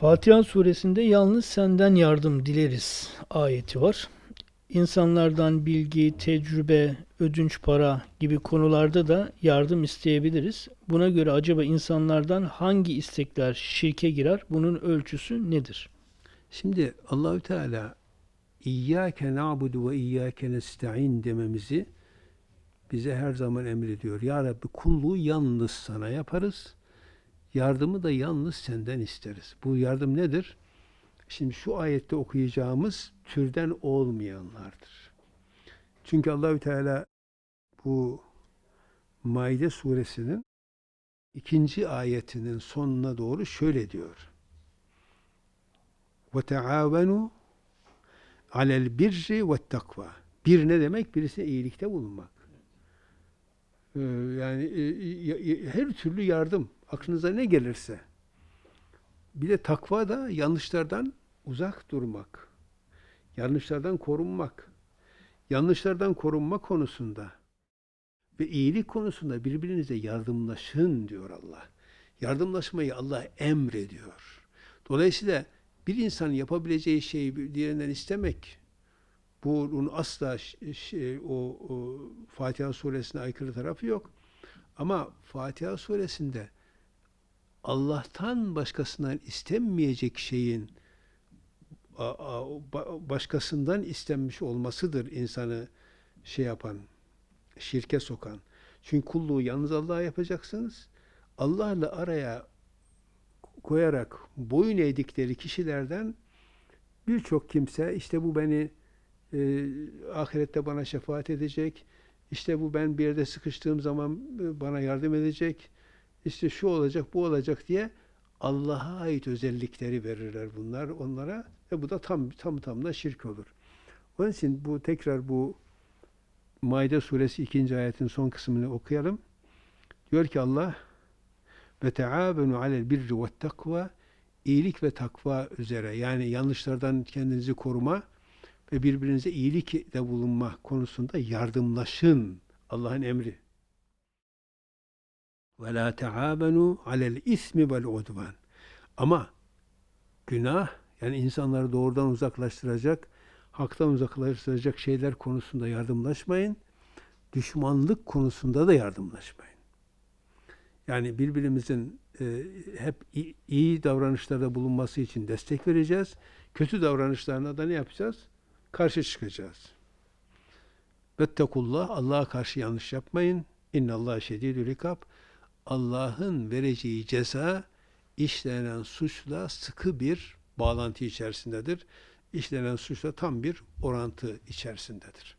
Fatiha suresinde yalnız senden yardım dileriz ayeti var. İnsanlardan bilgi, tecrübe, ödünç para gibi konularda da yardım isteyebiliriz. Buna göre acaba insanlardan hangi istekler şirke girer? Bunun ölçüsü nedir? Şimdi Allahü Teala İyyâke na'budu ve iyyâke nesta'in dememizi bize her zaman emrediyor. Ya Rabbi kulluğu yalnız sana yaparız. Yardımı da yalnız senden isteriz. Bu yardım nedir? Şimdi şu ayette okuyacağımız türden olmayanlardır. Çünkü Allahü Teala bu Maide suresinin ikinci ayetinin sonuna doğru şöyle diyor. Ve teavenu alel birri ve takva. Bir ne demek? Birisi iyilikte bulunmak. Ee, yani e, y- her türlü yardım aklınıza ne gelirse. Bir de takva da yanlışlardan uzak durmak. Yanlışlardan korunmak. Yanlışlardan korunma konusunda ve iyilik konusunda birbirinize yardımlaşın diyor Allah. Yardımlaşmayı Allah emrediyor. Dolayısıyla bir insanın yapabileceği şeyi diğerinden istemek bunun asla şey, o, o Fatiha suresine aykırı tarafı yok. Ama Fatiha suresinde Allah'tan başkasından istenmeyecek şeyin başkasından istenmiş olmasıdır insanı şey yapan, şirke sokan. Çünkü kulluğu yalnız Allah'a yapacaksınız. Allah'la araya koyarak boyun eğdikleri kişilerden birçok kimse işte bu beni e, ahirette bana şefaat edecek. İşte bu ben bir yerde sıkıştığım zaman e, bana yardım edecek. İşte şu olacak, bu olacak diye Allah'a ait özellikleri verirler bunlar onlara ve bu da tam tam tam da şirk olur. Onun için bu tekrar bu Maide suresi 2. ayetin son kısmını okuyalım. Diyor ki Allah ve teavenu alel birri ve takva iyilik ve takva üzere yani yanlışlardan kendinizi koruma ve birbirinize iyilik de bulunma konusunda yardımlaşın. Allah'ın emri. Ve la teavenu alel ismi vel udvan. Ama günah yani insanları doğrudan uzaklaştıracak, haktan uzaklaştıracak şeyler konusunda yardımlaşmayın. Düşmanlık konusunda da yardımlaşmayın. Yani birbirimizin e, hep iyi davranışlarda bulunması için destek vereceğiz. Kötü davranışlarına da ne yapacağız? Karşı çıkacağız. Vettekullah, Allah'a karşı yanlış yapmayın. İnnallâhe şedîdül ikab. Allah'ın vereceği ceza işlenen suçla sıkı bir bağlantı içerisindedir. İşlenen suçla tam bir orantı içerisindedir.